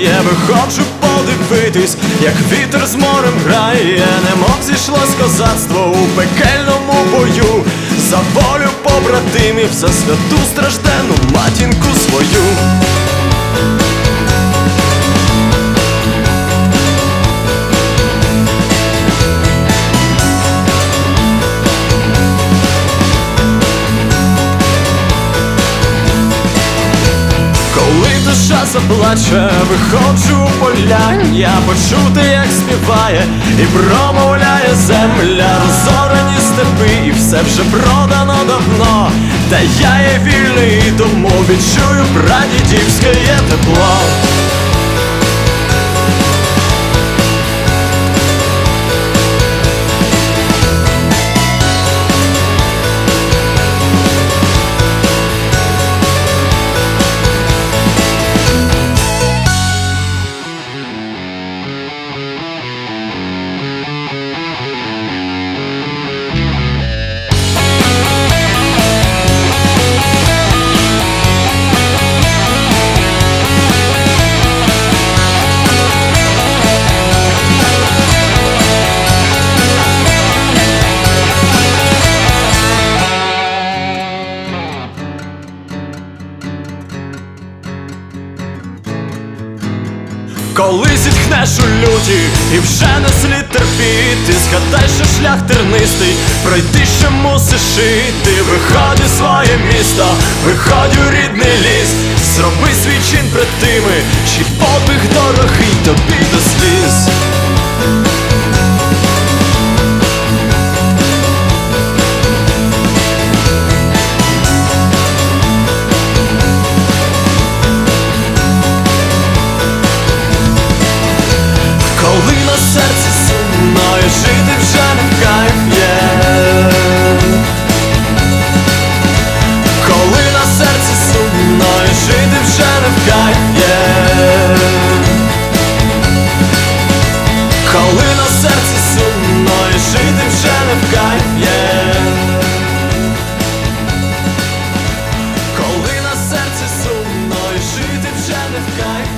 Я виходжу подивитись, як вітер з морем грає, немов зійшлось козацтво у пекельному бою. За волю побратимів, за святу страждену матінку заплаче, виходжу у поля, я почути, як співає, і промовляє земля, розорені степи, і все вже продано давно. Та я є вільний, тому відчую прадідівське тепло. Зітхнеш у люті і вже не слід терпіти, згадай, що шлях тернистий, пройти ще мусиш іти. Виходь у своє місто, виходь у рідний ліс, зроби свій чин пред тими, чий подвиг дорогий тобі сумно і жити вже не в кайф є Коли на серці сумно і жити вже не в кайф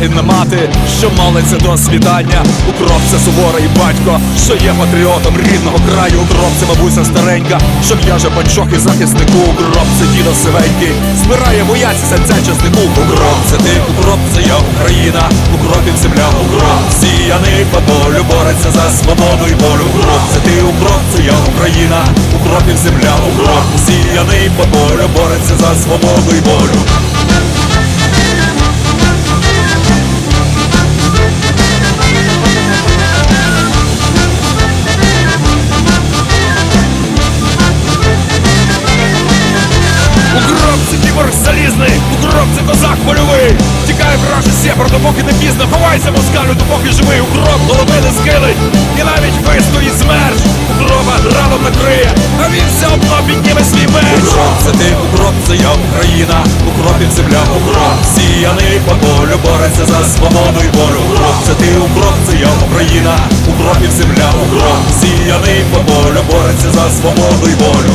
Лагідна мати, що молиться до свідання. Укроп це суворий батько, що є патріотом рідного краю. Укроп це бабуся старенька, що в'яже панчохи захиснику. Укроп це дідо сивенький, збирає бояці серця часнику. Укроп це ти, укроп це я Україна, укропів земля, укроп сіяний по полю, бореться за свободу і волю. Укроп це ти, укроп це я Україна, укропів земля, укроп сіяний по полю, бореться за свободу і волю. Укроп це кіборг залізний, укроп це козак польовий. Тікає враже сєпар, допоки не пізно, ховайся москалю, допоки живий. Укроп голови не скилить, і навіть вистоїть смерч. Укропа раном накриє, а він все одно підніме свій меч. Укроп це ти, укроп це я Україна, укропів земля, укроп. Сіяний по полю, бореться за свободу і волю. Укроп це ти, укроп це я Україна, укропів земля, укроп. Сіяний по полю, бореться за свободу і волю.